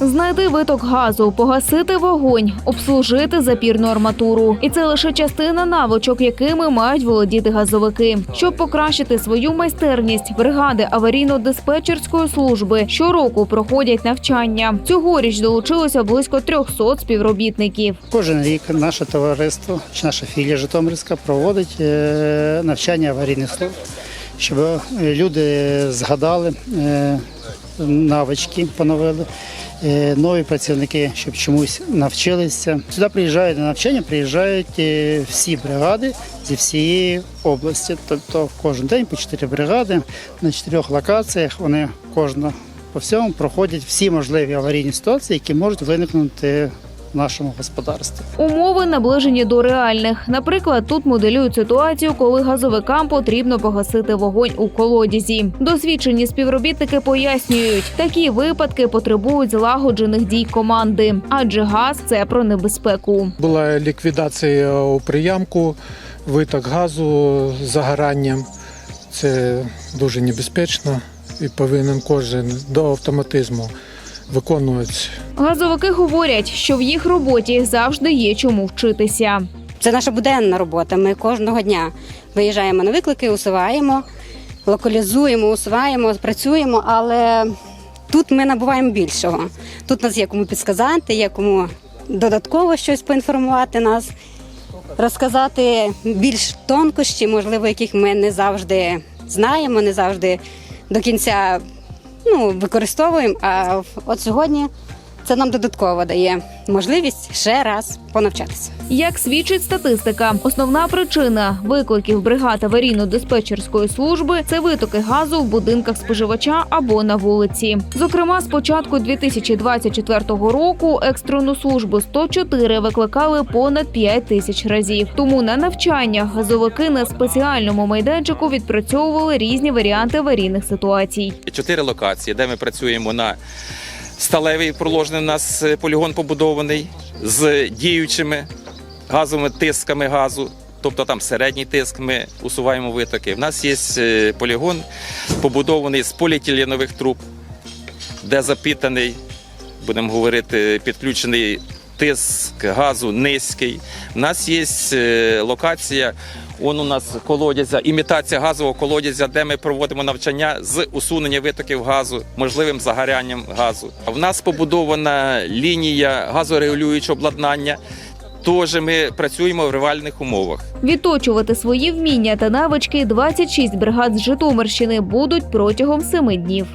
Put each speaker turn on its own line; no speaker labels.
Знайти виток газу, погасити вогонь, обслужити запірну арматуру. І це лише частина навичок, якими мають володіти газовики. Щоб покращити свою майстерність, бригади аварійно-диспетчерської служби щороку проходять навчання. Цьогоріч долучилося близько 300 співробітників.
Кожен рік наше товариство, чи наша філія Житомирська проводить е, навчання аварійних служб, щоб люди згадали е, навички, поновили. Е, Нові працівники, щоб чомусь навчилися. Сюди приїжджають на навчання, приїжджають е, всі бригади зі всієї області. Тобто кожен день по чотири бригади на чотирьох локаціях. Вони кожна по всьому проходять всі можливі аварійні ситуації, які можуть виникнути в нашому господарстві.
Умови наближені до реальних. Наприклад, тут моделюють ситуацію, коли газовикам потрібно погасити вогонь у колодязі. Досвідчені співробітники пояснюють, такі випадки потребують злагоджених дій команди, адже газ це про небезпеку.
Була ліквідація у приямку, виток газу загоранням. Це дуже небезпечно і повинен кожен до автоматизму виконувати.
Газовики говорять, що в їх роботі завжди є чому вчитися.
Це наша буденна робота. Ми кожного дня виїжджаємо на виклики, усуваємо, локалізуємо, усуваємо, працюємо, але тут ми набуваємо більшого. Тут нас є кому підсказати, є кому додатково щось поінформувати нас, розказати більш тонкощі, можливо, яких ми не завжди знаємо, не завжди до кінця ну, використовуємо. А от сьогодні це нам додатково дає можливість ще раз понавчатися.
Як свідчить статистика, основна причина викликів бригад аварійно-диспетчерської служби це витоки газу в будинках споживача або на вулиці. Зокрема, з початку 2024 року екстрену службу 104 викликали понад 5 тисяч разів. Тому на навчаннях газовики на спеціальному майданчику відпрацьовували різні варіанти аварійних ситуацій.
чотири локації, де ми працюємо на сталевий проложений у нас е, полігон побудований з діючими газовими тисками газу. Тобто там середній тиск ми усуваємо витоки. У нас є е, полігон побудований з поліетиленових труб, де запітаний, будемо говорити, підключений тиск газу низький. У нас є е, локація. Он у нас колодязя, імітація газового колодязя, де ми проводимо навчання з усунення витоків газу, можливим загорянням газу. В нас побудована лінія газорегулюючого обладнання. Теж ми працюємо в ревальних умовах.
Відточувати свої вміння та навички 26 бригад з Житомирщини будуть протягом семи днів.